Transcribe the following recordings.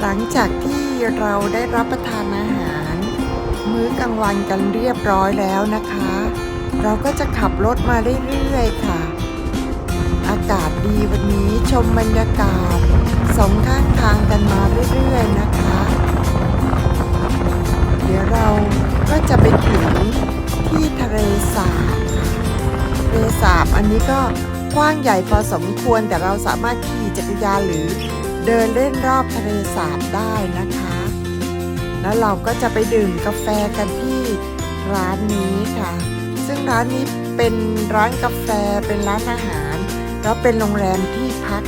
หลังจากที่เราได้รับประทานอาหาร มื้อกลางวันกันเรียบร้อยแล้วนะคะ เราก็จะขับรถมาเรื่อยๆค่ะ อากาศดีวันนี้ชมบรรยากาศสองข้างทางกันมาเรื่อยๆนะคะ เดี๋ยวเราก็จะไปถึงที่ทะเลสาบทะเลสาบอันนี้ก็กว้างใหญ่พอสมควรแต่เราสามารถขี่จักรยานหรือ เดินเล่นรอบทะเลสาบได้นะคะ แล้วเราก็จะไปดื่มกาแฟกันที่ร้านนี้ค่ะ ซึ่งร้านนี้เป็นร้านกาแฟเป็นร้านอาหาร แล้วเป็นโรงแรมที่พัก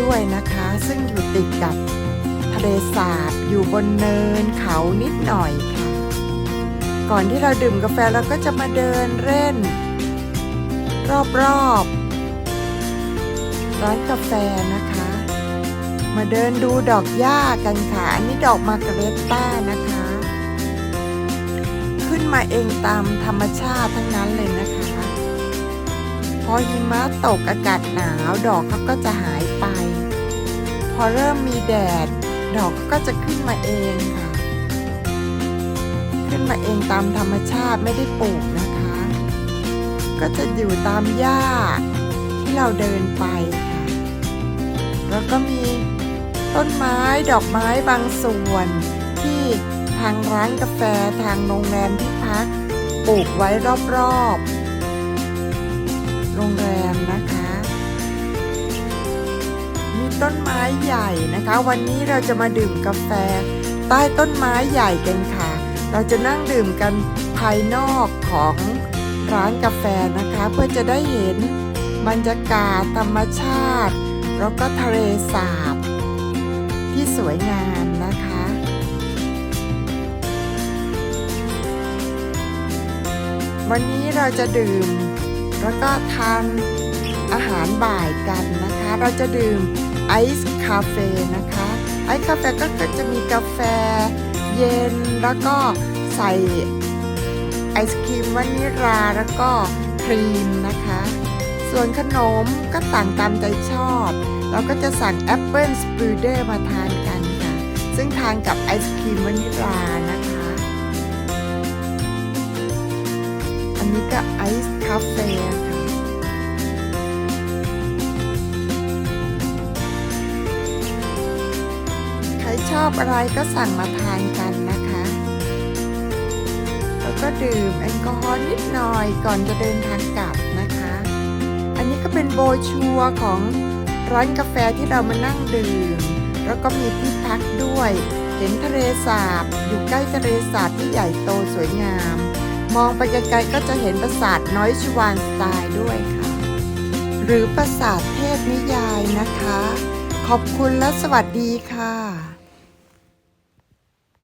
ด้วยนะคะ ซึ่งอยู่ติดกับทะเลสาบอยู่บนเนินเขานิดหน่อยค่ะ ก่อนที่เราดื่มกาแฟเราก็จะมาเดินเล่น รอบๆร้านกาแฟนะคะ มาเดินดูดอกหญ้ากันค่ะ อันนี้ดอกมาร์กาเรตต้านะคะ ขึ้นมาเองตามธรรมชาติทั้งนั้นเลยนะคะ พอหิมะตกอากาศหนาวดอกเขาก็จะหายไป พอเริ่มมีแดด ดอกก็จะขึ้นมาเองค่ะ ขึ้นมาเองตามธรรมชาติไม่ได้ปลูกนะคะ ก็จะอยู่ตามหญ้าที่เราเดินไปค่ะ แล้วก็มี ต้นไม้ดอกไม้บางส่วน ที่ทางร้านกาแฟทางโรงแรมที่พักปลูกไว้รอบๆ โรงแรมนะคะ มีต้นไม้ใหญ่นะคะ วันนี้เราจะมาดื่มกาแฟ ใต้ต้นไม้ใหญ่กันค่ะ เราจะนั่งดื่มกันภายนอกของร้านกาแฟนะคะ เพื่อจะได้เห็นบรรยากาศธรรมชาติ แล้วก็ทะเลสาบ ที่สวยงามนะคะ วันนี้เราจะดื่ม แล้วก็ทานอาหารบ่ายกันนะคะ เราจะดื่มไอซ์คาเฟ่นะคะ ไอซ์คาเฟ่ก็จะมีกาแฟเย็นแล้วก็ใส่ไอศครีมวานิลลาแล้วก็ครีมนะคะ ส่วนขนมก็ต่างตามใจชอบ เราก็จะสั่งแอปเปิลสปรูเดอร์มาทานกันค่ะ ซึ่งทานกับไอศครีมวานิลลานะคะ อันนี้ก็ไอซ์คาเฟ่ค่ะใครชอบอะไรก็สั่งมาทานกันนะคะ แล้วก็ดื่มแอลกอฮอล์นิดหน่อยก่อนจะเดินทางกลับนะคะ อันนี้ก็เป็นโบชัวของ ร้านกาแฟที่เรามานั่งดื่ม แล้วก็มีที่พักด้วย เห็นทะเลสาบ อยู่ใกล้ทะเลสาบที่ใหญ่โตสวยงาม มองไปไกลๆก็จะเห็นปราสาทน้อยชวานสไตล์ด้วยค่ะ หรือปราสาทเทพนิยายนะคะ ขอบคุณและสวัสดีค่ะ